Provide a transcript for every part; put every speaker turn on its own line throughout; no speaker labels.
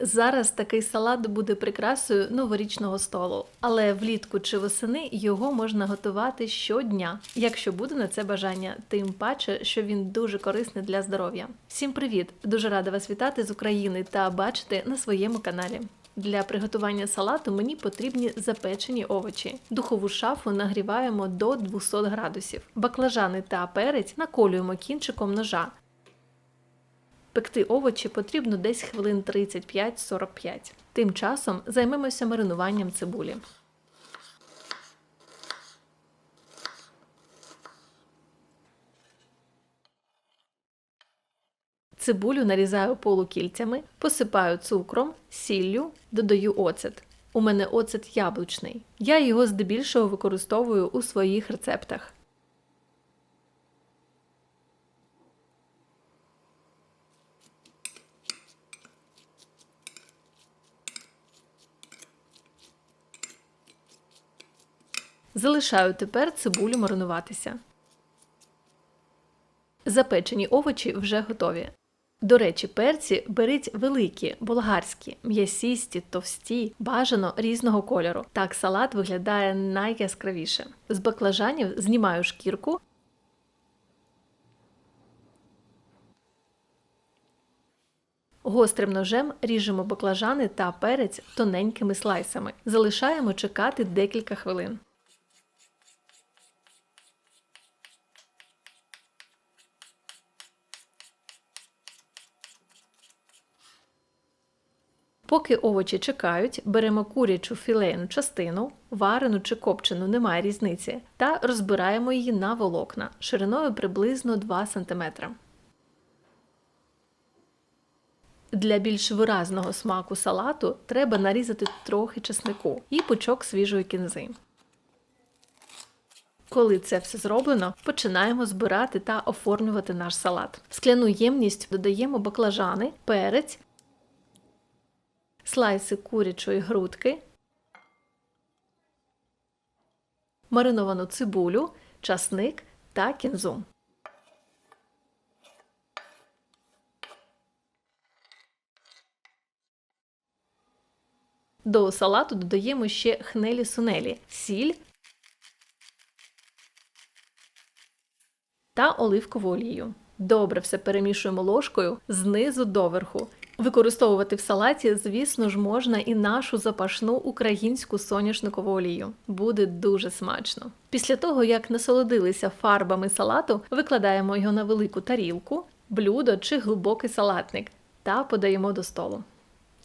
Зараз такий салат буде прикрасою новорічного столу, але влітку чи восени його можна готувати щодня, якщо буде на це бажання, тим паче, що він дуже корисний для здоров'я. Всім привіт! Дуже рада вас вітати з України та бачити на своєму каналі. Для приготування салату мені потрібні запечені овочі. Духову шафу нагріваємо до 200 градусів. Баклажани та перець наколюємо кінчиком ножа. Пекти овочі потрібно десь хвилин 35-45. Тим часом займемося маринуванням цибулі. Цибулю нарізаю полукільцями, посипаю цукром, сіллю, додаю оцет. У мене оцет яблучний. Я його здебільшого використовую у своїх рецептах. Залишаю тепер цибулю маринуватися. Запечені овочі вже готові. До речі, перці беріть великі, болгарські, м'ясісті, товсті, бажано різного кольору. Так салат виглядає найяскравіше. З баклажанів знімаю шкірку. Гострим ножем ріжемо баклажани та перець тоненькими слайсами. Залишаємо чекати декілька хвилин. Поки овочі чекають, беремо курячу філейну частину, варену чи копчену, немає різниці, та розбираємо її на волокна шириною приблизно 2 см. Для більш виразного смаку салату треба нарізати трохи чеснику і пучок свіжої кінзи. Коли це все зроблено, починаємо збирати та оформлювати наш салат. В скляну ємність додаємо баклажани, перець, слайси курячої грудки, мариновану цибулю, часник та кінзу. До салату додаємо ще хнелі сунелі, сіль та оливкову олію. Добре все перемішуємо ложкою знизу доверху. Використовувати в салаті, звісно ж, можна і нашу запашну українську соняшникову олію. Буде дуже смачно. Після того, як насолодилися фарбами салату, викладаємо його на велику тарілку, блюдо чи глибокий салатник та подаємо до столу.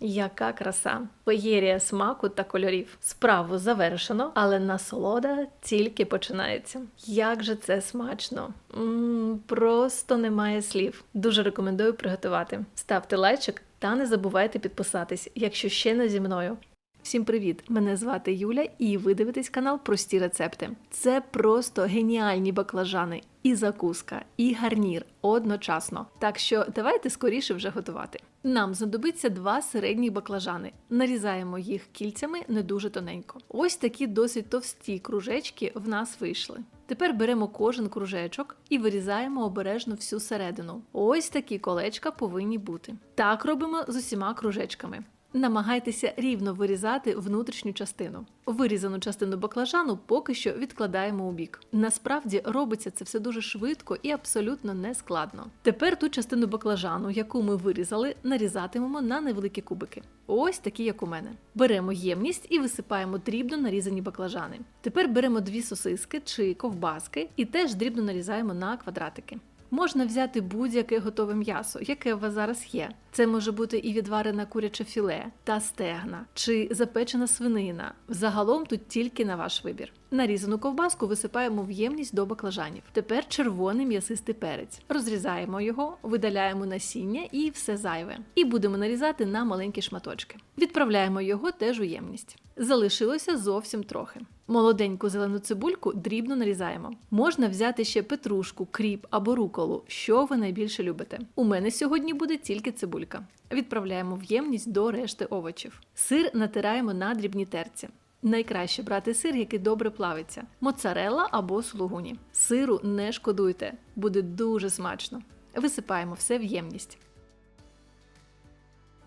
Яка краса! поєрія смаку та кольорів. Справу завершено, але насолода тільки починається. Як же це смачно! М-м, просто немає слів. Дуже рекомендую приготувати. Ставте лайчик та не забувайте підписатись, якщо ще не зі мною. Всім привіт! Мене звати Юля, і ви дивитесь канал Прості рецепти. Це просто геніальні баклажани, і закуска, і гарнір одночасно. Так що давайте скоріше вже готувати. Нам знадобиться два середні баклажани. Нарізаємо їх кільцями не дуже тоненько. Ось такі досить товсті кружечки в нас вийшли. Тепер беремо кожен кружечок і вирізаємо обережно всю середину. Ось такі колечка повинні бути. Так робимо з усіма кружечками. Намагайтеся рівно вирізати внутрішню частину. Вирізану частину баклажану поки що відкладаємо у бік. Насправді робиться це все дуже швидко і абсолютно не складно. Тепер ту частину баклажану, яку ми вирізали, нарізатимемо на невеликі кубики. Ось такі, як у мене. Беремо ємність і висипаємо дрібно нарізані баклажани. Тепер беремо дві сосиски чи ковбаски і теж дрібно нарізаємо на квадратики. Можна взяти будь-яке готове м'ясо, яке у вас зараз є. Це може бути і відварене куряче філе та стегна, чи запечена свинина. Загалом тут тільки на ваш вибір. Нарізану ковбаску висипаємо в ємність до баклажанів. Тепер червоний м'ясистий перець. Розрізаємо його, видаляємо насіння і все зайве. І будемо нарізати на маленькі шматочки. Відправляємо його теж у ємність. Залишилося зовсім трохи. Молоденьку зелену цибульку дрібно нарізаємо. Можна взяти ще петрушку, кріп або руколу, що ви найбільше любите. У мене сьогодні буде тільки цибулька. Відправляємо в ємність до решти овочів. Сир натираємо на дрібні терці. Найкраще брати сир, який добре плавиться: моцарелла або сулугуні. Сиру не шкодуйте, буде дуже смачно. Висипаємо все в ємність.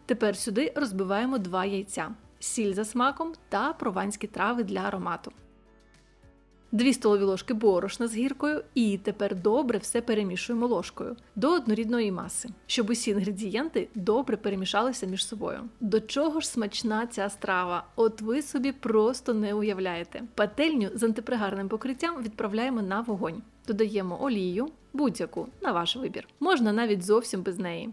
Тепер сюди розбиваємо два яйця, сіль за смаком та прованські трави для аромату. 2 столові ложки борошна з гіркою, і тепер добре все перемішуємо ложкою до однорідної маси, щоб усі інгредієнти добре перемішалися між собою. До чого ж смачна ця страва? От ви собі просто не уявляєте. Пательню з антипригарним покриттям відправляємо на вогонь. Додаємо олію, будь-яку на ваш вибір. Можна навіть зовсім без неї.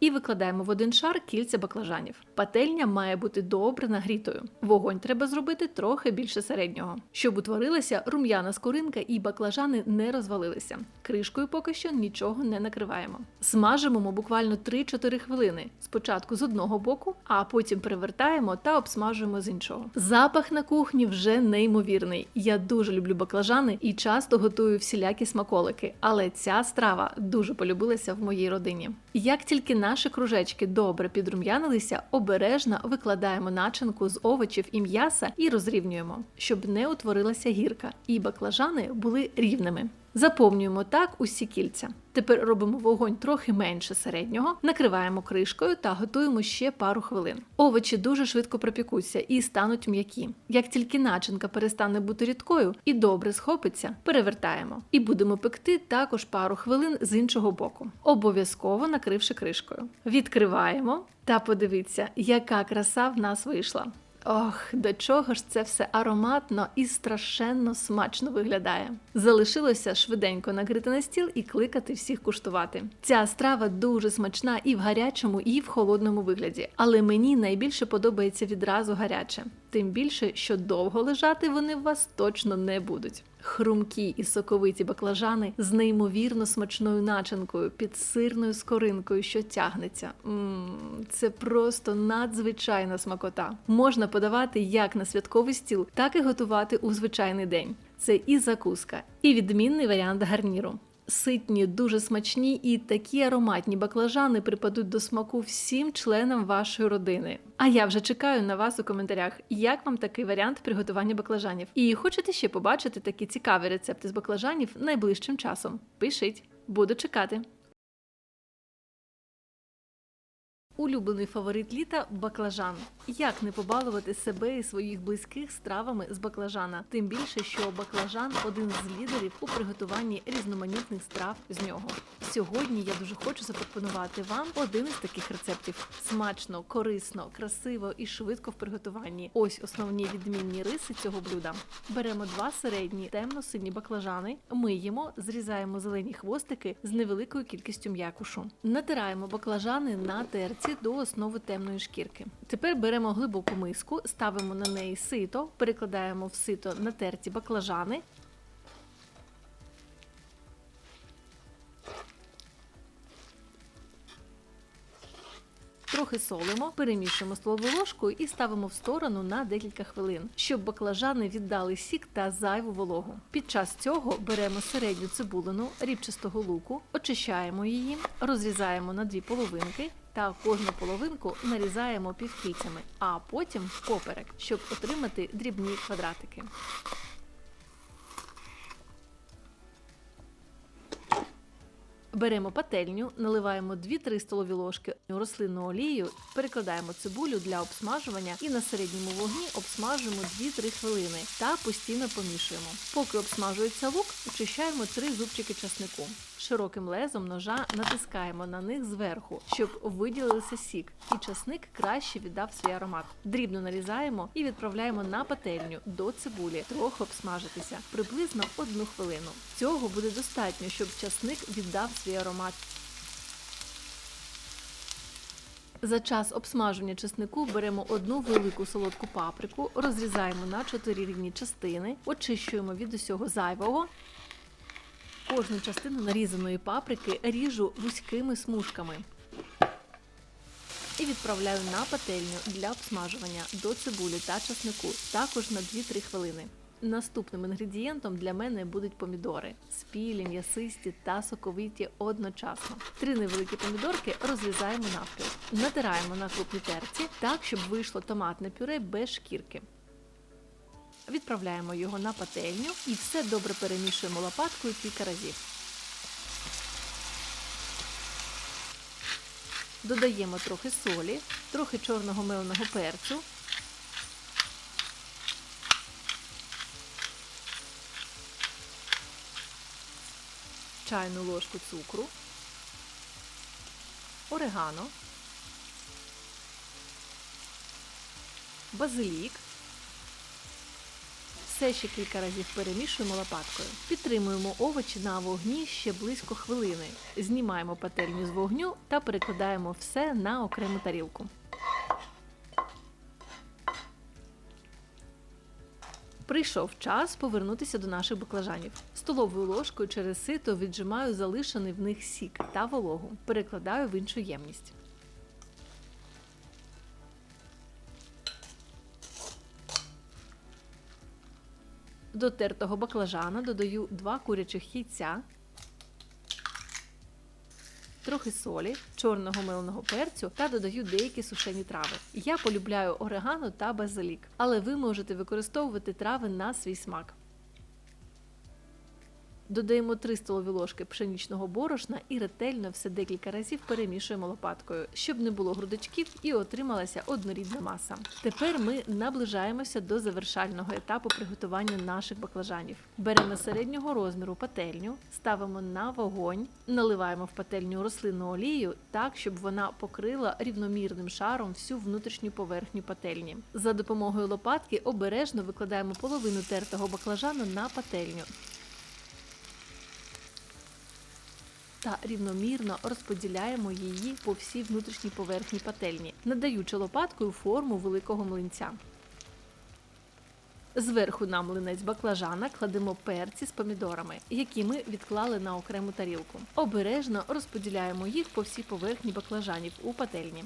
І викладаємо в один шар кільця баклажанів. Пательня має бути добре нагрітою. Вогонь треба зробити трохи більше середнього, щоб утворилася рум'яна скоринка і баклажани не розвалилися. Кришкою поки що нічого не накриваємо. Смажимо буквально 3-4 хвилини. Спочатку з одного боку, а потім перевертаємо та обсмажуємо з іншого. Запах на кухні вже неймовірний. Я дуже люблю баклажани і часто готую всілякі смаколики, але ця страва дуже полюбилася в моїй родині. Як тільки наші кружечки добре підрум'янилися, обережно викладаємо начинку з овочів і м'яса і розрівнюємо, щоб не утворилася гірка, і баклажани були рівними. Заповнюємо так усі кільця. Тепер робимо вогонь трохи менше середнього, накриваємо кришкою та готуємо ще пару хвилин. Овочі дуже швидко пропікуться і стануть м'які. Як тільки начинка перестане бути рідкою і добре схопиться, перевертаємо. І будемо пекти також пару хвилин з іншого боку, обов'язково накривши кришкою. Відкриваємо та подивіться, яка краса в нас вийшла. Ох, до чого ж це все ароматно і страшенно смачно виглядає. Залишилося швиденько накрити на стіл і кликати всіх куштувати. Ця страва дуже смачна і в гарячому, і в холодному вигляді, але мені найбільше подобається відразу гаряче. Тим більше, що довго лежати вони в вас точно не будуть. Хрумкі і соковиті баклажани з неймовірно смачною начинкою, під сирною скоринкою, що тягнеться. Мм, це просто надзвичайна смакота. Можна подавати як на святковий стіл, так і готувати у звичайний день. Це і закуска, і відмінний варіант гарніру. Ситні, дуже смачні і такі ароматні баклажани припадуть до смаку всім членам вашої родини. А я вже чекаю на вас у коментарях, як вам такий варіант приготування баклажанів. І хочете ще побачити такі цікаві рецепти з баклажанів найближчим часом? Пишіть, буду чекати. Улюблений фаворит літа баклажан. Як не побалувати себе і своїх близьких стравами з баклажана? Тим більше, що баклажан один з лідерів у приготуванні різноманітних страв з нього. Сьогодні я дуже хочу запропонувати вам один із таких рецептів: смачно, корисно, красиво і швидко в приготуванні. Ось основні відмінні риси цього блюда. Беремо два середні темно-сині баклажани, миємо, зрізаємо зелені хвостики з невеликою кількістю м'якушу. Натираємо баклажани на терці до основи темної шкірки. Тепер беремо глибоку миску, ставимо на неї сито, перекладаємо в сито натерті баклажани. Трохи солимо, перемішуємо столову ложкою і ставимо в сторону на декілька хвилин, щоб баклажани віддали сік та зайву вологу. Під час цього беремо середню цибулину рібчастого луку, очищаємо її, розрізаємо на дві половинки. Та кожну половинку нарізаємо півкільцями, а потім поперек, щоб отримати дрібні квадратики. Беремо пательню, наливаємо 2-3 столові ложки рослинну олію, перекладаємо цибулю для обсмажування і на середньому вогні обсмажуємо 2-3 хвилини та постійно помішуємо. Поки обсмажується лук, очищаємо 3 зубчики часнику. Широким лезом ножа натискаємо на них зверху, щоб виділився сік, і часник краще віддав свій аромат. Дрібно нарізаємо і відправляємо на пательню до цибулі, трохи обсмажитися приблизно одну хвилину. Цього буде достатньо, щоб часник віддав свій аромат. За час обсмаження чеснику беремо одну велику солодку паприку, розрізаємо на чотири рівні частини, очищуємо від усього зайвого. Кожну частину нарізаної паприки ріжу вузькими смужками і відправляю на пательню для обсмажування до цибулі та часнику, також на 2-3 хвилини. Наступним інгредієнтом для мене будуть помідори спілі, м'ясисті та соковиті одночасно. Три невеликі помідорки розрізаємо навпіл. Натираємо на крупній терці так, щоб вийшло томатне пюре без шкірки. Відправляємо його на пательню і все добре перемішуємо лопаткою кілька разів. Додаємо трохи солі, трохи чорного меленого перцю. Чайну ложку цукру, орегано, базилік. Все ще кілька разів перемішуємо лопаткою. Підтримуємо овочі на вогні ще близько хвилини. Знімаємо пательню з вогню та перекладаємо все на окрему тарілку. Прийшов час повернутися до наших баклажанів. Столовою ложкою через сито віджимаю залишений в них сік та вологу. Перекладаю в іншу ємність. До тертого баклажана додаю 2 курячих яйця, трохи солі, чорного милного перцю та додаю деякі сушені трави. Я полюбляю орегано та базилік, але ви можете використовувати трави на свій смак. Додаємо 3 столові ложки пшеничного борошна і ретельно все декілька разів перемішуємо лопаткою, щоб не було грудочків і отрималася однорідна маса. Тепер ми наближаємося до завершального етапу приготування наших баклажанів. Беремо середнього розміру пательню, ставимо на вогонь, наливаємо в пательню рослинну олію так, щоб вона покрила рівномірним шаром всю внутрішню поверхню пательні. За допомогою лопатки обережно викладаємо половину тертого баклажану на пательню. Та рівномірно розподіляємо її по всій внутрішній поверхні пательні, надаючи лопаткою форму великого млинця. Зверху на млинець баклажана кладемо перці з помідорами, які ми відклали на окрему тарілку. Обережно розподіляємо їх по всій поверхні баклажанів у пательні.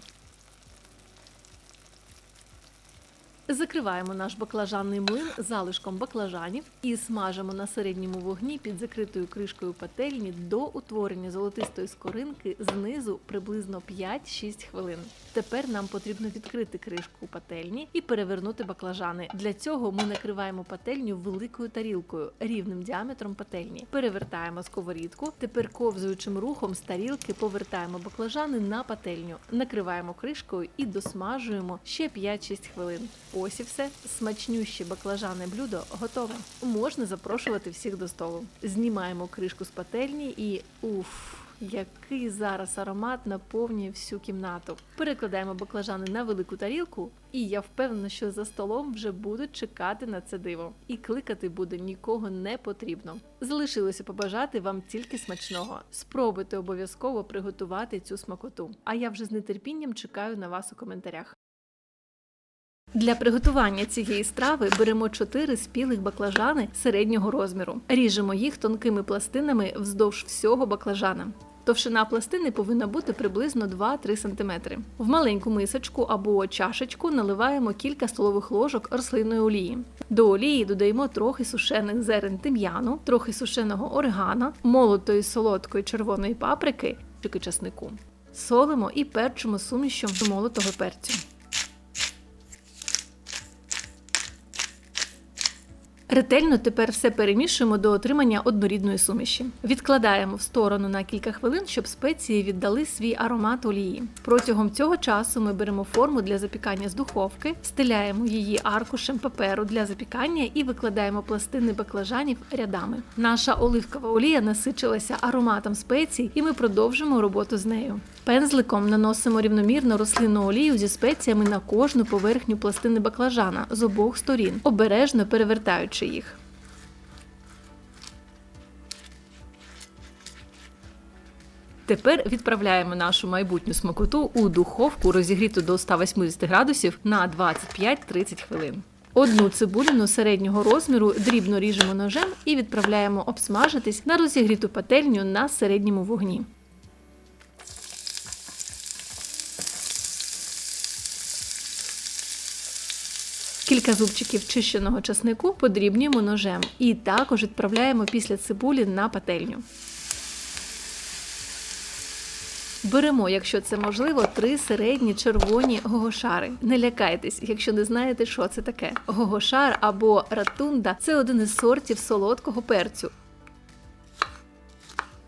Закриваємо наш баклажанний млин залишком баклажанів і смажимо на середньому вогні під закритою кришкою пательні до утворення золотистої скоринки знизу приблизно 5-6 хвилин. Тепер нам потрібно відкрити кришку пательні і перевернути баклажани. Для цього ми накриваємо пательню великою тарілкою рівним діаметром пательні. Перевертаємо сковорідку. Тепер ковзуючим рухом з тарілки повертаємо баклажани на пательню, накриваємо кришкою і досмажуємо ще 5-6 хвилин. Ось і все. Смачнюще баклажане блюдо готове. Можна запрошувати всіх до столу. Знімаємо кришку з пательні і уф. Який зараз аромат наповнює всю кімнату. Перекладаємо баклажани на велику тарілку, і я впевнена, що за столом вже будуть чекати на це диво. І кликати буде нікого не потрібно. Залишилося побажати вам тільки смачного. Спробуйте обов'язково приготувати цю смакоту. А я вже з нетерпінням чекаю на вас у коментарях. Для приготування цієї страви беремо 4 спілих баклажани середнього розміру. Ріжемо їх тонкими пластинами вздовж всього баклажана. Товщина пластини повинна бути приблизно 2-3 см. В маленьку мисочку або чашечку наливаємо кілька столових ложок рослинної олії. До олії додаємо трохи сушених зерен тим'яну, трохи сушеного орегана, молотої солодкої червоної паприки, чики часнику. Солимо і перчимо сумішю молотого перцю. Ретельно тепер все перемішуємо до отримання однорідної суміші. Відкладаємо в сторону на кілька хвилин, щоб спеції віддали свій аромат олії. Протягом цього часу ми беремо форму для запікання з духовки, стиляємо її аркушем паперу для запікання і викладаємо пластини баклажанів рядами. Наша оливкова олія насичилася ароматом спецій, і ми продовжимо роботу з нею. Пензликом наносимо рівномірно рослинну олію зі спеціями на кожну поверхню пластини баклажана з обох сторін, обережно перевертаючи їх. Тепер відправляємо нашу майбутню смакоту у духовку, розігріту до 180 градусів на 25-30 хвилин. Одну цибулину середнього розміру дрібно ріжемо ножем і відправляємо обсмажитись на розігріту пательню на середньому вогні. Кілька зубчиків чищеного часнику подрібнюємо ножем і також відправляємо після цибулі на пательню. Беремо, якщо це можливо, три середні червоні гогошари. Не лякайтесь, якщо не знаєте, що це таке. Гогошар або ратунда це один із сортів солодкого перцю.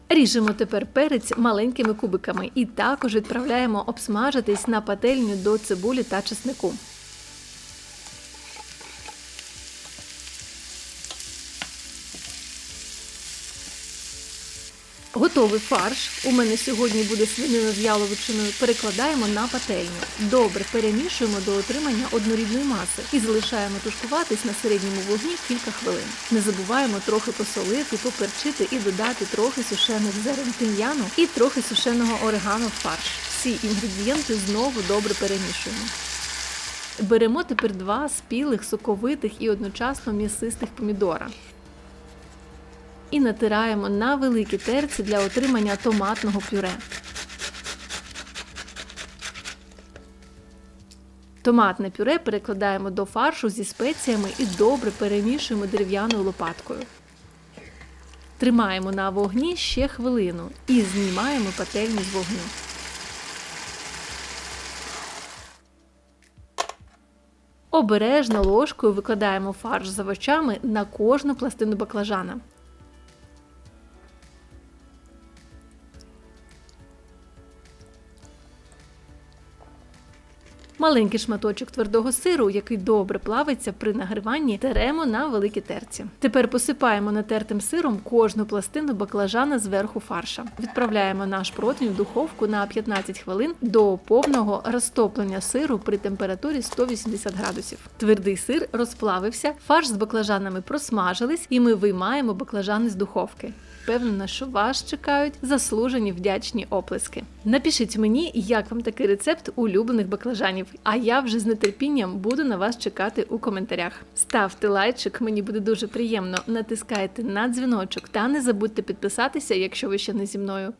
Ріжемо тепер перець маленькими кубиками і також відправляємо обсмажитись на пательню до цибулі та чеснику. Готовий фарш. У мене сьогодні буде свинина з яловичиною. Перекладаємо на пательню. Добре перемішуємо до отримання однорідної маси і залишаємо тушкуватись на середньому вогні кілька хвилин. Не забуваємо трохи посолити, поперчити і додати трохи сушених зерен тим'яну і трохи сушеного орегано в фарш. Всі інгредієнти знову добре перемішуємо. Беремо тепер два спілих, соковитих і одночасно м'ясистих помідора і натираємо на великі терці для отримання томатного пюре. Томатне пюре перекладаємо до фаршу зі спеціями і добре перемішуємо дерев'яною лопаткою. Тримаємо на вогні ще хвилину і знімаємо пательню з вогню. Обережно ложкою викладаємо фарш з овочами на кожну пластину баклажана. Маленький шматочок твердого сиру, який добре плавиться при нагріванні, теремо на великі терці. Тепер посипаємо натертим сиром кожну пластину баклажана зверху фарша. Відправляємо наш противень в духовку на 15 хвилин до повного розтоплення сиру при температурі 180 градусів. Твердий сир розплавився, фарш з баклажанами просмажились, і ми виймаємо баклажани з духовки. Впевнена, що вас чекають заслужені вдячні оплески. Напишіть мені, як вам такий рецепт улюблених баклажанів, а я вже з нетерпінням буду на вас чекати у коментарях. Ставте лайчик, мені буде дуже приємно. Натискайте на дзвіночок та не забудьте підписатися, якщо ви ще не зі мною.